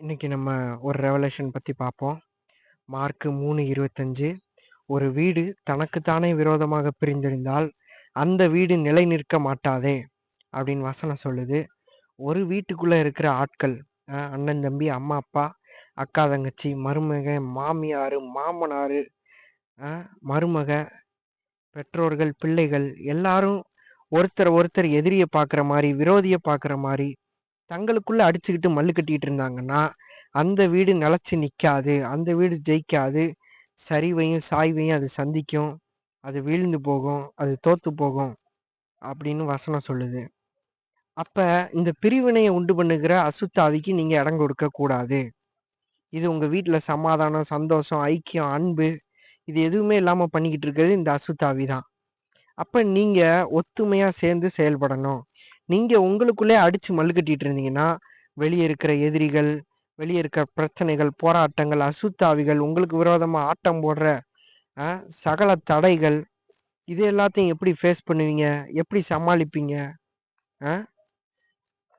இன்னைக்கு நம்ம ஒரு ரெவலேஷன் பற்றி பார்ப்போம். மார்க்கு மூணு இருபத்தஞ்சு ஒரு வீடு தனக்குத்தானே விரோதமாக பிரிந்திருந்தால், அந்த வீடு நிலை நிற்க மாட்டாதே! அப்படின்னு வசனம் சொல்லுது. ஒரு வீட்டுக்குள்ளே இருக்கிற ஆட்கள், அண்ணன், தம்பி, அம்மா, அப்பா, அக்கா, தங்கச்சி, மருமக மாமியார் மாமனார் மருமக, பெற்றோர்கள், பிள்ளைகள் எல்லாரும் ஒருத்தர் ஒருத்தர் எதிரியை பார்க்குற மாதிரி விரோதியை பார்க்குற மாதிரி தங்களுக்குள்ள அடிச்சுக்கிட்டு மல்லு கட்டிட்டு இருந்தாங்கன்னா, அந்த வீடு நிலச்சி நிற்காது அந்த வீடு ஜெயிக்காது. சரிவையும், சாய்வையும் அது சந்திக்கும். அது வீழ்ந்து போகும். அது தோத்து போகும். அப்படின்னு வசனம் சொல்லுது. அப்ப இந்த பிரிவினையை உண்டு பண்ணுகிற அசுத்தாவிக்கு நீங்கள் நீங்க இடம் கொடுக்க கூடாது. இது உங்க வீட்டில் சமாதானம், சந்தோஷம், ஐக்கியம், அன்பு இது எதுவுமே இல்லாம பண்ணிக்கிட்டு இருக்கிறது இந்த அசுத்தாவி தான். அப்ப நீங்க ஒத்துமையா சேர்ந்து செயல்படணும். நீங்க உங்களுக்குள்ளே அடிச்சு மல்லுக்கட்டிட்டு இருந்தீங்கன்னா, வெளிய இருக்கிற எதிரிகள், வெளிய இருக்கிற பிரச்சனைகள், போராட்டங்கள், அசுத்தாவிகள் உங்களுக்கு விரோதமா ஆட்டம் போடுற சகல தடைகள், இது எல்லாத்தையும் எப்படி ஃபேஸ் பண்ணுவீங்க? எப்படி சமாளிப்பீங்க?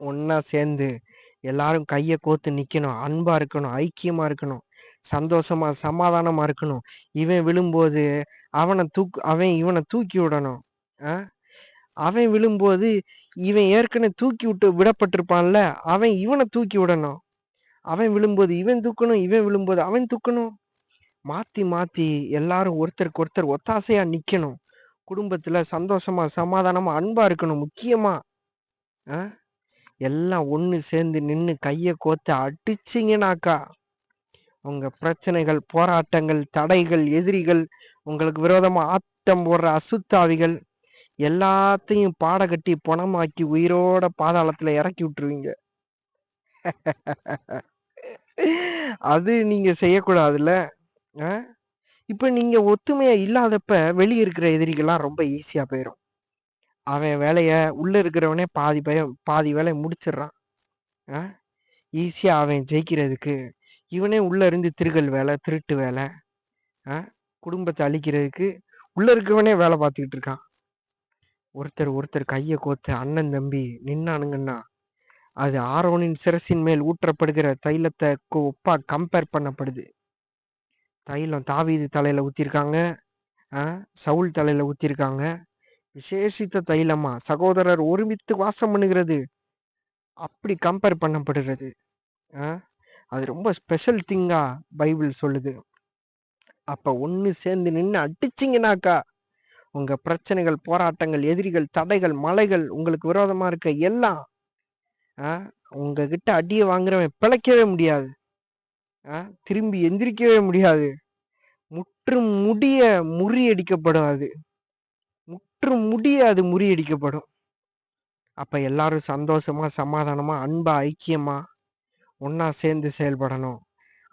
ஒன்றா சேர்ந்து எல்லாரும் கையை கோத்து நிக்கணும். அன்பா இருக்கணும். ஐக்கியமா இருக்கணும். சந்தோஷமா, சமாதானமா இருக்கணும். இவன் விழும்போது அவன தூக் அவன் இவன தூக்கி விடணும். அவன் விழும்போது இவன் ஏற்கனவே தூக்கி விட்டு விடப்பட்டிருப்பான்ல, அவன் இவனை தூக்கி விடணும். அவன் விழும்போது இவன் தூக்கணும். இவன் விழும்போது அவன் தூக்கணும். மாத்தி மாத்தி எல்லாரும் ஒருத்தருக்கு ஒருத்தர் ஒத்தாசையா நிக்கணும். குடும்பத்துல சந்தோஷமா, சமாதானமா, அன்பா இருக்கணும். முக்கியமா. எல்லாம் ஒண்ணு சேர்ந்து நின்று கையை கோத்து அடிச்சிங்கனாக்கா உங்க பிரச்சனைகள், போராட்டங்கள், தடைகள், எதிரிகள், உங்களுக்கு விரோதமா ஆட்டம் போடுற அசுத்தாவிகள் எல்லாத்தையும் எல்லாத்தையும் பாடகட்டி பணமாக்கி உயிரோட பாதாளத்துல இறக்கி விட்டுருவீங்க. அது நீங்க செய்யக்கூடாதுல்ல. இப்ப நீங்க ஒத்துமையா இல்லாதப்ப வெளியே இருக்கிற எதிரிகள்லாம் ரொம்ப ஈஸியா போயிடும் அவன் வேலைய உள்ள இருக்கிறவனே பாதி பய பாதி வேலையை முடிச்சிடுறான். ஈஸியா அவன் ஜெயிக்கிறதுக்கு, இவனே உள்ள இருந்து திருகல் வேலை, திருட்டு வேலை, குடும்பத்தை அழிக்கிறதுக்கு உள்ள இருக்கிறவனே வேலை பார்த்துக்கிட்டு இருக்கான். ஒருத்தர் ஒருத்தர் கையை கோத்து அண்ணன், தம்பி நின்னானுங்கன்னா, அது ஆரோனின் சிரசின் மேல் ஊற்றப்படுகிற தைலத்தை ஒப்பா கம்பேர் பண்ணப்படுது. தைலம் தாவீது தலையில ஊத்திருக்காங்க. சவுல் தலையில ஊத்திருக்காங்க. விசேஷித்த தைலமா சகோதரர் ஒருமித்து வாசம் பண்ணுகிறது. அப்படி கம்பேர் பண்ணப்படுகிறது. அது ரொம்ப ஸ்பெஷல் திங்கா பைபிள் சொல்லுது. அப்ப ஒன்னு சேர்ந்து நின்று அடிச்சிங்கனாக்கா உங்க பிரச்சனைகள், போராட்டங்கள், எதிரிகள், தடைகள், மலைகள், உங்களுக்கு விரோதமா இருக்க எல்லாம் உங்ககிட்ட அடியை வாங்குறவன் பிழைக்கவே முடியாது. திரும்பி எந்திரிக்கவே முடியாது. முற்றும் முடிய முறியடிக்கப்படும் அது. முற்றும் முடிய அது முறியடிக்கப்படும். அப்ப எல்லாரும் சந்தோஷமா, சமாதானமா, அன்பா, ஐக்கியமா, ஒன்னா சேர்ந்து செயல்படணும்.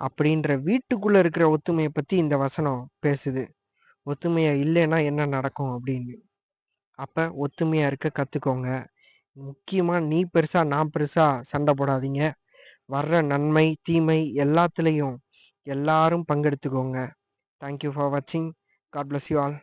அப்படின்ற வீட்டுக்குள்ள இருக்கிற ஒத்துமையை பத்தி இந்த வசனம் பேசுது. ஒத்துமையா இல்லைன்னா என்ன நடக்கும் அப்படின்னு. அப்ப ஒத்துமையா இருக்க கத்துக்கோங்க. முக்கியமா நீ பெருசா, நான் பெருசா சண்டை போடாதீங்க. வர்ற நன்மை, தீமை எல்லாத்துலேயும் எல்லாரும் பங்கெடுத்துக்கோங்க. தேங்க் யூ ஃபார் வாட்சிங். God bless you all.